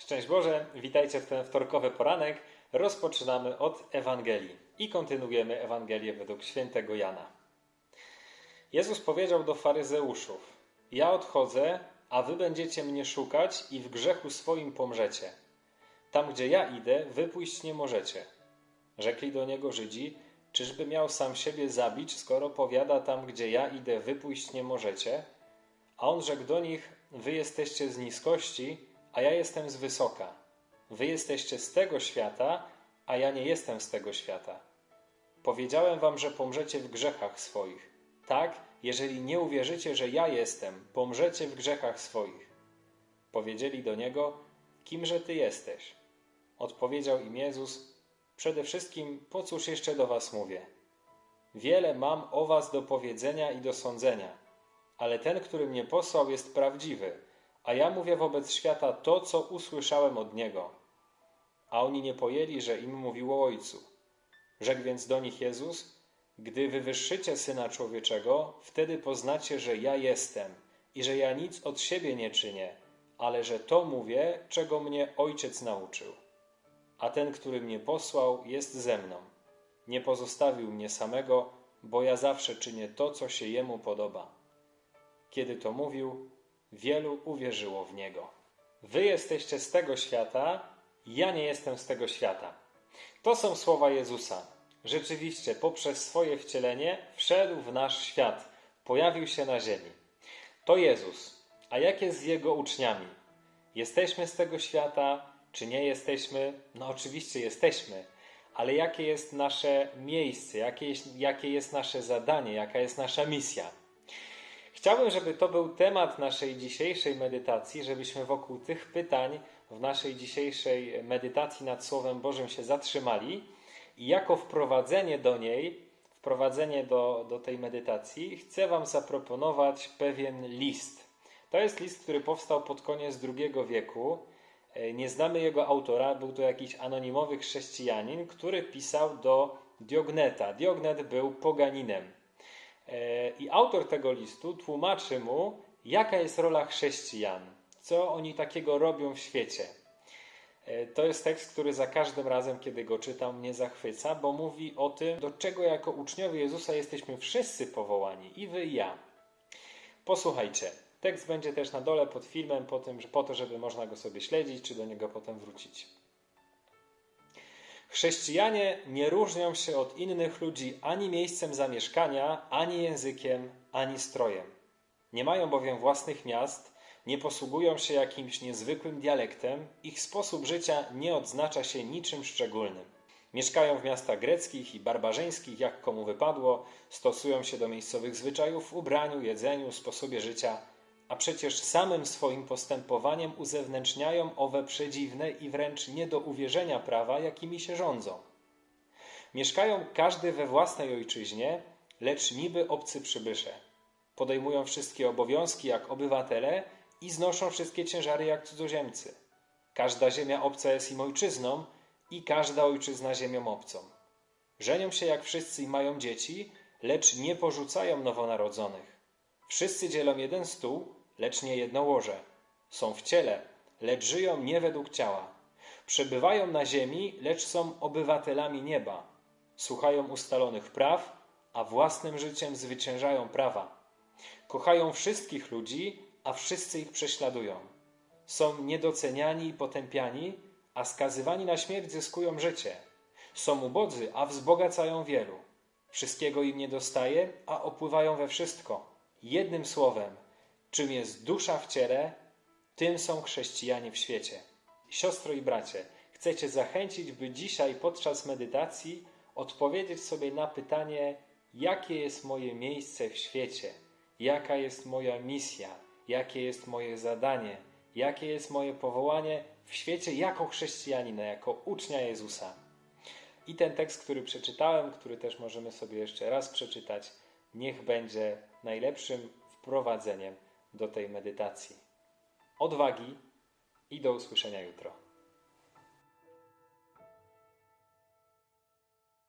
Szczęść Boże, witajcie w ten wtorkowy poranek. Rozpoczynamy od Ewangelii i kontynuujemy Ewangelię według świętego Jana. Jezus powiedział do faryzeuszów: Ja odchodzę, a wy będziecie mnie szukać i w grzechu swoim pomrzecie. Tam, gdzie ja idę, wy pójść nie możecie. Rzekli do niego Żydzi: Czyżby miał sam siebie zabić, skoro powiada tam, gdzie ja idę, wy pójść nie możecie? A on rzekł do nich: Wy jesteście z niskości, a ja jestem z wysoka. Wy jesteście z tego świata, a ja nie jestem z tego świata. Powiedziałem wam, że pomrzecie w grzechach swoich. Tak, jeżeli nie uwierzycie, że ja jestem, pomrzecie w grzechach swoich. Powiedzieli do niego: Kimże ty jesteś? Odpowiedział im Jezus: Przede wszystkim, po cóż jeszcze do was mówię? Wiele mam o was do powiedzenia i do sądzenia, ale ten, który mnie posłał, jest prawdziwy, a ja mówię wobec świata to, co usłyszałem od niego. A oni nie pojęli, że im mówił o Ojcu. Rzekł więc do nich Jezus: Gdy wywyższycie syna człowieczego, wtedy poznacie, że ja jestem i że ja nic od siebie nie czynię, ale że to mówię, czego mnie ojciec nauczył. A ten, który mnie posłał, jest ze mną. Nie pozostawił mnie samego, bo ja zawsze czynię to, co się jemu podoba. Kiedy to mówił, wielu uwierzyło w niego. Wy jesteście z tego świata, ja nie jestem z tego świata. To są słowa Jezusa. Rzeczywiście, poprzez swoje wcielenie wszedł w nasz świat, pojawił się na ziemi. To Jezus. A jak jest z jego uczniami? Jesteśmy z tego świata, czy nie jesteśmy? No, oczywiście jesteśmy, ale jakie jest nasze miejsce, jakie jest, jakie jest nasze zadanie, jaka jest nasza misja? Chciałbym, żeby to był temat naszej dzisiejszej medytacji, żebyśmy wokół tych pytań w naszej dzisiejszej medytacji nad Słowem Bożym się zatrzymali i jako wprowadzenie do niej, wprowadzenie do, do tej medytacji, chcę Wam zaproponować pewien list. To jest list, który powstał pod koniec II wieku. E, Nie znamy jego autora, był to jakiś anonimowy chrześcijanin, który pisał do Diogneta. Diognet był poganinem. E, I autor tego listu tłumaczy mu, jaka jest rola chrześcijan, co oni takiego robią w świecie. E, To jest tekst, który za każdym razem, kiedy go czytam, mnie zachwyca, bo mówi o tym, do czego jako uczniowie Jezusa jesteśmy wszyscy powołani, i wy, i ja. Posłuchajcie. Tekst będzie też na dole pod filmem, po, tym, po to, żeby można go sobie śledzić, czy do niego potem wrócić. Chrześcijanie nie różnią się od innych ludzi ani miejscem zamieszkania, ani językiem, ani strojem. Nie mają bowiem własnych miast, nie posługują się jakimś niezwykłym dialektem, ich sposób życia nie odznacza się niczym szczególnym. Mieszkają w miastach greckich i barbarzyńskich, jak komu wypadło, stosują się do miejscowych zwyczajów w ubraniu, jedzeniu, sposobie życia, a przecież samym swoim postępowaniem uzewnętrzniają owe przedziwne i wręcz nie do uwierzenia prawa, jakimi się rządzą. Mieszkają każdy we własnej ojczyźnie, lecz niby obcy przybysze. Podejmują wszystkie obowiązki jak obywatele i znoszą wszystkie ciężary jak cudzoziemcy. Każda ziemia obca jest im ojczyzną i każda ojczyzna ziemią obcą. Żenią się jak wszyscy i mają dzieci, lecz nie porzucają nowonarodzonych. Wszyscy dzielą jeden stół, lecz nie jedno łoże. Są w ciele, lecz żyją nie według ciała. Przebywają na ziemi, lecz są obywatelami nieba. Słuchają ustalonych praw, a własnym życiem zwyciężają prawa. Kochają wszystkich ludzi, a wszyscy ich prześladują. Są niedoceniani i potępiani, a skazywani na śmierć zyskują życie. Są ubodzy, a wzbogacają wielu. Wszystkiego im nie dostaje, a opływają we wszystko. Jednym słowem, czym jest dusza w ciele, tym są chrześcijanie w świecie. Siostro i bracie, chcę Cię zachęcić, by dzisiaj podczas medytacji odpowiedzieć sobie na pytanie, jakie jest moje miejsce w świecie, jaka jest moja misja, jakie jest moje zadanie, jakie jest moje powołanie w świecie jako chrześcijanina, jako ucznia Jezusa. I ten tekst, który przeczytałem, który też możemy sobie jeszcze raz przeczytać, niech będzie najlepszym wprowadzeniem do tej medytacji. Odwagi i do usłyszenia jutro.